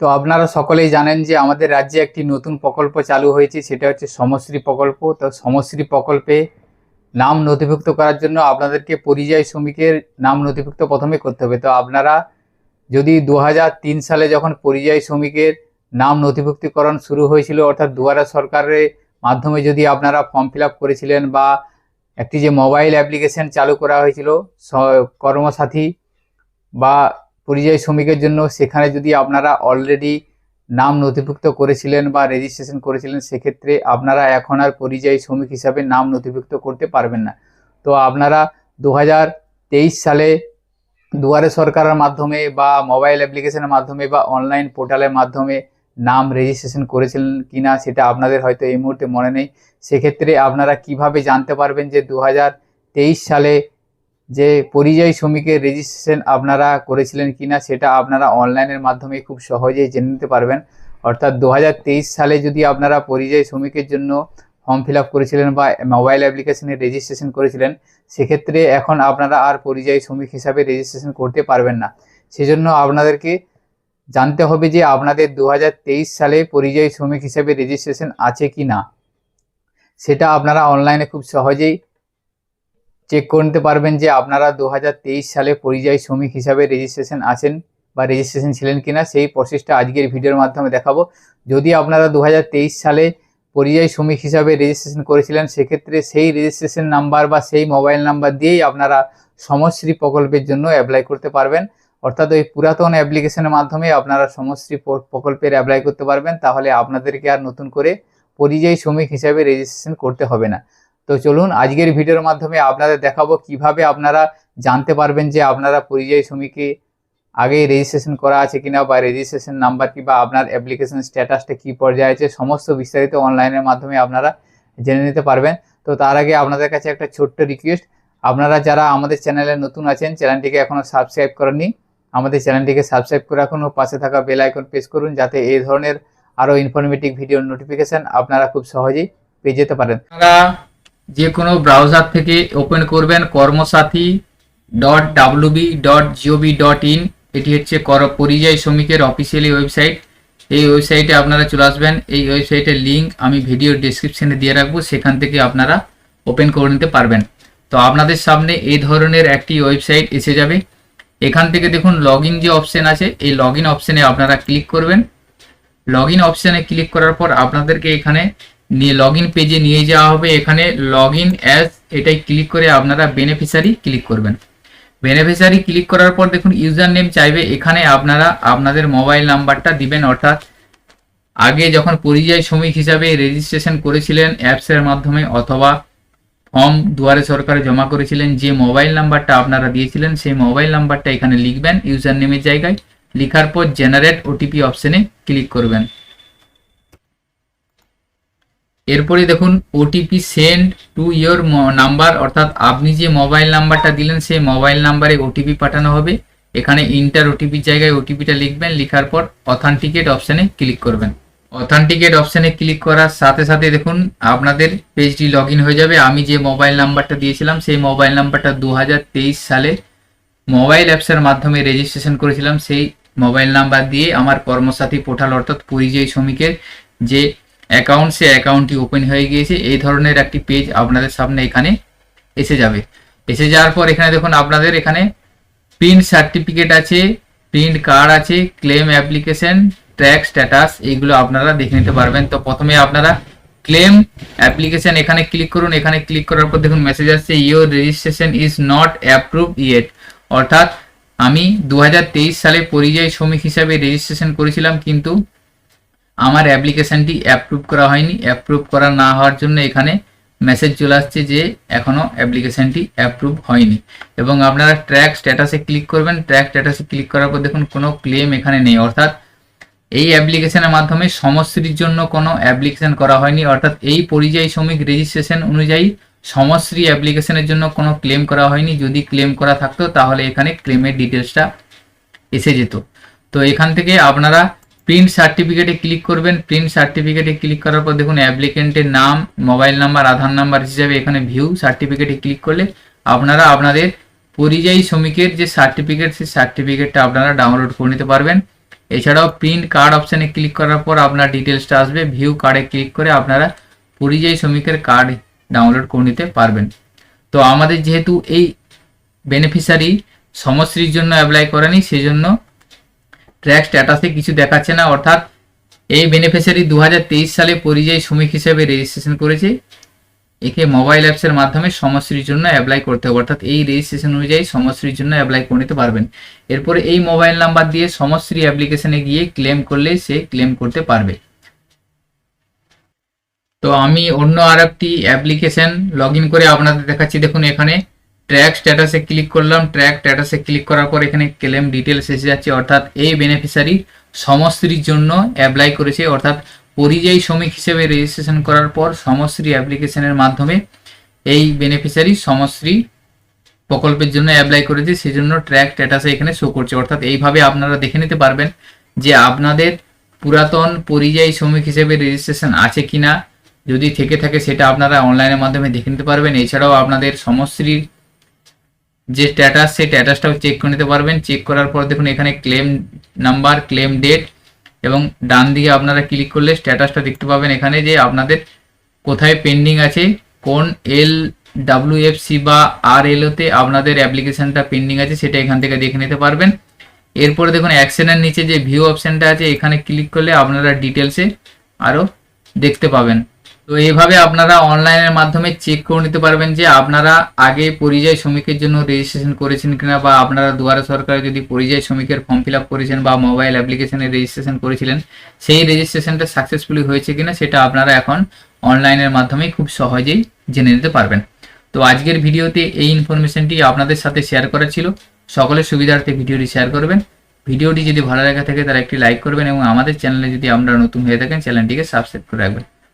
তো আপনারা সকলেই জানেন যে আমাদের রাজ্যে একটি নতুন প্রকল্প চালু হয়েছে, সেটা হচ্ছে সমশ্রী প্রকল্প। তো সমশ্রী প্রকল্পে নাম নথিভুক্ত করার জন্য আপনাদেরকে পরিযায়ী শ্রমিকের নাম নথিভুক্ত প্রথমে করতে হবে। তো আপনারা যদি দু সালে যখন পরিযায়ী শ্রমিকের নাম নথিভুক্তিকরণ শুরু হয়েছিল, অর্থাৎ দুয়ারা সরকারের মাধ্যমে যদি আপনারা ফর্ম ফিল করেছিলেন বা একটি যে মোবাইল অ্যাপ্লিকেশন চালু করা হয়েছিল কর্মসাথী বা পরিযায়ী শ্রমিকের জন্য সেখানে যদি আপনারা অলরেডি নাম নথিভুক্ত করেছিলেন বা রেজিস্ট্রেশন করেছিলেন, সেক্ষেত্রে আপনারা এখন আর পরিযায়ী শ্রমিক হিসাবে নাম নথিভুক্ত করতে পারবেন না। তো আপনারা দু হাজার তেইশ সালে দুয়ারে সরকারের মাধ্যমে বা মোবাইল অ্যাপ্লিকেশনের মাধ্যমে বা অনলাইন পোর্টালের মাধ্যমে নাম রেজিস্ট্রেশন করেছিলেন কিনা সেটা আপনাদের হয়তো এই মুহূর্তে মনে নেই। সেক্ষেত্রে আপনারা কীভাবে জানতে পারবেন যে দু হাজার তেইশ সালে যে পরিযায়ী শ্রমিকের রেজিস্ট্রেশন আপনারা করেছিলেন কিনা সেটা আপনারা অনলাইনের মাধ্যমে খুব সহজেই জেনে নিতে পারবেন। অর্থাৎ দু হাজার তেইশ সালে যদি আপনারা পরিযায়ী শ্রমিকের জন্য ফর্ম ফিল করেছিলেন বা মোবাইল অ্যাপ্লিকেশনে রেজিস্ট্রেশন করেছিলেন, সেক্ষেত্রে এখন আপনারা আর পরিযায়ী শ্রমিক হিসাবে রেজিস্ট্রেশন করতে পারবেন না। সেজন্য আপনাদেরকে জানতে হবে যে আপনাদের দু হাজার তেইশ সালে পরিযায়ী শ্রমিক হিসাবে রেজিস্ট্রেশন আছে কি না সেটা আপনারা অনলাইনে খুব সহজেই চেক করে নিতে পারবেন যে আপনারা দু হাজার তেইশ সালে পরিযায়ী শ্রমিক হিসাবে রেজিস্ট্রেশন আছেন বা রেজিস্ট্রেশন ছিলেন কিনা, সেই প্রসেসটা আজকের ভিডিওর মাধ্যমে দেখাবো। যদি আপনারা দু হাজার তেইশ সালে পরিযায়ী শ্রমিক হিসাবে রেজিস্ট্রেশন করেছিলেন, সেক্ষেত্রে সেই রেজিস্ট্রেশন নাম্বার বা সেই মোবাইল নাম্বার দিয়েই আপনারা সমশ্রী প্রকল্পের জন্য অ্যাপ্লাই করতে পারবেন। অর্থাৎ ওই পুরাতন অ্যাপ্লিকেশনের মাধ্যমে আপনারা সমশ্রী প্রকল্পের অ্যাপ্লাই করতে পারবেন, তাহলে আপনাদেরকে আর নতুন করে পরিযায়ী শ্রমিক হিসাবে রেজিস্ট্রেশন করতে হবে না। তো চলুন আজকের ভিডিওর মাধ্যমে আপনাদের দেখাবো কীভাবে আপনারা জানতে পারবেন যে আপনারা পরিযায়ী শ্রমিকে আগে রেজিস্ট্রেশন করা আছে কিনা বা রেজিস্ট্রেশন নাম্বার কি বা আপনার অ্যাপ্লিকেশন স্ট্যাটাসটা কী পর্যায়ে আছে, সমস্ত বিস্তারিত অনলাইনের মাধ্যমে আপনারা জেনে নিতে পারবেন। তো তার আগে আপনাদের কাছে একটা ছোট্ট রিকোয়েস্ট আপনারা যারা আমাদের চ্যানেলে নতুন আছেন চ্যানেলটিকে এখনও সাবস্ক্রাইব করেননি, আমাদের চ্যানেলটিকে সাবস্ক্রাইব করে রাখুন ও পাশে থাকা বেল আইকন প্রেস করুন যাতে এই ধরনের আরও ইনফরমেটিভ ভিডিওর নোটিফিকেশান আপনারা খুব সহজেই পেয়ে যেতে পারেন। আপনারা যে কোনো ব্রাউজার থেকে ওপেন করবেন Karmasathi dot WB dot GOV dot in এটি হচ্ছে কর পরিযায়ী শ্রমিকের অফিসিয়ালি ওয়েবসাইট এই ওয়েবসাইটে আপনারা চলে আসবেন। এই ওয়েবসাইটের লিঙ্ক আমি ভিডিও ডিসক্রিপশনে দিয়ে রাখব। সেখান থেকে আপনারা ওপেন করে নিতে পারবেন। তো আপনাদের সামনে এই ধরনের একটি ওয়েবসাইট এসে যাবে। এখান থেকে দেখুন লগ যে অপশন আছে, এই লগ ইন অপশনে আপনারা ক্লিক করবেন। লগ ইন অপশানে ক্লিক করার পর আপনাদেরকে এখানে নিয়ে লগ ইন পেজে নিয়ে যাওয়া হবে। এখানে লগ ইন অ্যাজ এটাই ক্লিক করে আপনারা বেনিফিসারি ক্লিক করবেন। বেনিফিসারি ক্লিক করার পর দেখুন ইউজার নেম চাইবে। এখানে আপনারা আপনাদের মোবাইল নাম্বারটা দিবেন, অর্থাৎ আগে যখন পরিযায়ী শ্রমিক হিসাবে রেজিস্ট্রেশন করেছিলেন অ্যাপসের মাধ্যমে অথবা ফর্ম দুয়ারে সরকারে জমা করেছিলেন, যে মোবাইল নাম্বারটা আপনারা দিয়েছিলেন, সেই মোবাইল নাম্বারটা এখানে লিখবেন ইউজার নেমের জায়গায়। লেখার পর জেনারেট ওটিপি অপশানে ক্লিক করবেন। এরপরে দেখুন OTP send to your number অর্থাৎ আপনি যে মোবাইল নাম্বারটা দিলেন, সেই মোবাইল নাম্বারে ওটিপি পাঠানো হবে। এখানে ইন্টার ওটিপির জায়গায় ওটিপিটা লিখবেন, লেখার পর অথেন্টিকেট অপশানে ক্লিক করবেন। অথেন্টিকেট অপশানে ক্লিক করার সাথে সাথে দেখুন, আপনাদের পেজটি লগ হয়ে যাবে। আমি যে মোবাইল নাম্বারটা দিয়েছিলাম, সেই মোবাইল নাম্বারটা দু হাজার তেইশ সালে মোবাইল অ্যাপসের মাধ্যমে রেজিস্ট্রেশন করেছিলাম। সেই মোবাইল নাম্বার দিয়ে আমার কর্মসাথী পোর্টাল, অর্থাৎ পরিযায়ী শ্রমিকের যে অ্যাকাউন্ট সে অ্যাকাউন্টটি ওপেন হয়ে গিয়েছে। এই ধরনের একটি পেজ আপনাদের সামনে এখানে এসে যাবে। এসে যাওয়ার পর এখানে দেখুন, আপনাদের এখানে প্রিন্ট সার্টিফিকেট আছে প্রিন্ট কার্ড আছে ক্লেম অ্যাপ্লিকেশন ট্র্যাক স্ট্যাটাস এইগুলো আপনারা দেখে নিতে পারবেন। তো প্রথমে আপনারা ক্লেম অ্যাপ্লিকেশন এখানে ক্লিক করুন। এখানে ক্লিক করার পর দেখুন মেসেজ আসছে your registration is not approve yet অর্থাৎ, আমি দু হাজার তেইশ সালে পরিযায়ী শ্রমিক হিসাবে রেজিস্ট্রেশন করেছিলাম, কিন্তু আমার অ্যাপ্লিকেশনটি অ্যাপ্রুভ করা হয়নি। অ্যাপ্রুভ করা না হওয়ার জন্য এখানে মেসেজ চলে আসছে যে এখনও অ্যাপ্লিকেশনটি অ্যাপ্রুভ হয়নি। এবং আপনারা ট্র্যাক স্ট্যাটাসে ক্লিক করবেন। ট্র্যাক স্ট্যাটাসে ক্লিক করার পর দেখুন কোনো ক্লেম এখানে নেই। অর্থাৎ এই অ্যাপ্লিকেশনের মাধ্যমে সমশ্রীর জন্য কোনো অ্যাপ্লিকেশন করা হয়নি। অর্থাৎ এই পরিযায়ী শ্রমিক রেজিস্ট্রেশন অনুযায়ী সমশ্রী অ্যাপ্লিকেশনের জন্য কোনো ক্লেম করা হয়নি। যদি ক্লেম করা থাকতো, তাহলে এখানে ক্লেমের ডিটেলসটা এসে যেত। তো এখান থেকে আপনারা প্রিন্ট সার্টিফিকেটে ক্লিক করবেন। প্রিন্ট সার্টিফিকেটে ক্লিক করার পর দেখুন অ্যাপ্লিকেন্টের নাম মোবাইল নাম্বার আধার নাম্বার হিসাবে এখানে ভিউ সার্টিফিকেটে ক্লিক করলে আপনারা আপনাদের পরিযায়ী শ্রমিকের যে সার্টিফিকেট সেই সার্টিফিকেটটা আপনারা ডাউনলোড করে নিতে পারবেন। এছাড়াও প্রিন্ট কার্ড অপশানে ক্লিক করার পর আপনার ডিটেলসটা আসবে। ভিউ কার্ডে ক্লিক করে আপনারা পরিযায়ী শ্রমিকের কার্ড ডাউনলোড করে নিতে পারবেন। তো আমাদের যেহেতু এই বেনিফিশিয়ারি সমশ্রীর জন্য অ্যাপ্লাই করেনি সেই জন্য ট্র্যাক স্ট্যাটাসে কিছু দেখাচ্ছে না, অর্থাৎ এই বেনিফিশিয়ারি দু সালে পরিযায়ী শ্রমিক হিসেবে রেজিস্ট্রেশন করেছে। একে মোবাইল অ্যাপসের মাধ্যমে সমশ্রীর জন্য অ্যাপ্লাই করতে হবে, অর্থাৎ এই রেজিস্ট্রেশন অনুযায়ী সমশ্রীর জন্য অ্যাপ্লাই করে নিতে পারবেন। এরপরে এই মোবাইল নাম্বার দিয়ে সমশ্রী অ্যাপ্লিকেশনে গিয়ে ক্লেম করলে সে ক্লেম করতে পারবে। তো আমি অন্য আর একটি অ্যাপ্লিকেশন লগ করে আপনাদের দেখাচ্ছি, দেখুন এখানে। ট্র্যাক স্ট্যাটাসে ক্লিক করলাম। ট্র্যাক স্ট্যাটাসে ক্লিক করার পর এখানে ক্লেম ডিটেলস এসে যাচ্ছে। অর্থাৎ এই বেনিফিশিয়ারি সমশ্রীর জন্য অ্যাপ্লাই করেছে। অর্থাৎ পরিযায়ী শ্রমিক হিসেবে রেজিস্ট্রেশন করার পর সমশ্রী অ্যাপ্লিকেশনের মাধ্যমে এই বেনিফিশিয়ারি সমশ্রী প্রকল্পের জন্য অ্যাপ্লাই করেছে। সেই জন্য ট্র্যাক স্ট্যাটাসে এখানে শো করছে। অর্থাৎ এইভাবে আপনারা দেখে নিতে পারবেন যে আপনাদের পুরাতন পরিযায়ী শ্রমিক হিসেবে রেজিস্ট্রেশন আছে কিনা। যদি থেকে থাকে সেটা আপনারা অনলাইনের মাধ্যমে দেখে নিতে পারবেন। এছাড়াও আপনাদের সমশ্রীর যে স্ট্যাটাস সেই স্ট্যাটাসটাও চেক করে নিতে পারবেন। চেক করার পর দেখুন এখানে ক্লেম নাম্বার ক্লেম ডেট এবং ডান দিকে আপনারা ক্লিক করলে স্ট্যাটাসটা দেখতে পাবেন এখানে যে আপনাদের কোথায় পেন্ডিং আছে, কোন এল ডাব্লিউএফসি বা আর এলওতে আপনাদের অ্যাপ্লিকেশনটা পেন্ডিং আছে সেটা এখান থেকে দেখে নিতে পারবেন। এরপরে দেখুন অ্যাকশনের নিচে যে ভিউ অপশনটা আছে, এখানে ক্লিক করলে আপনারা ডিটেলসে আরও দেখতে পাবেন। তো এইভাবে আপনারা অনলাইনের মাধ্যমে চেক করে নিতে পারবেন যে আপনারা আগে পরিযায়ী শ্রমিকের জন্য রেজিস্ট্রেশন করেছেন কিনা বা আপনারা দুয়ারে সরকারে যদি পরিযায়ী শ্রমিকের ফর্ম ফিল করেছেন বা মোবাইল অ্যাপ্লিকেশনে রেজিস্ট্রেশন করেছিলেন, সেই রেজিস্ট্রেশনটা সাকসেসফুলি হয়েছে কিনা সেটা আপনারা এখন অনলাইনের মাধ্যমে খুব সহজেই জেনে নিতে পারবেন। তো আজকের ভিডিওতে এই ইনফরমেশনটি আপনাদের সাথে শেয়ার করা ছিল। সকলের সুবিধার্থে ভিডিওটি শেয়ার করবেন। ভিডিওটি যদি ভালো লাগা থাকে তারা একটি লাইক করবেন এবং আমাদের চ্যানেলে যদি আপনারা নতুন হয়ে থাকেন চ্যানেলটিকে সাবস্ক্রাইব করে রাখবেন।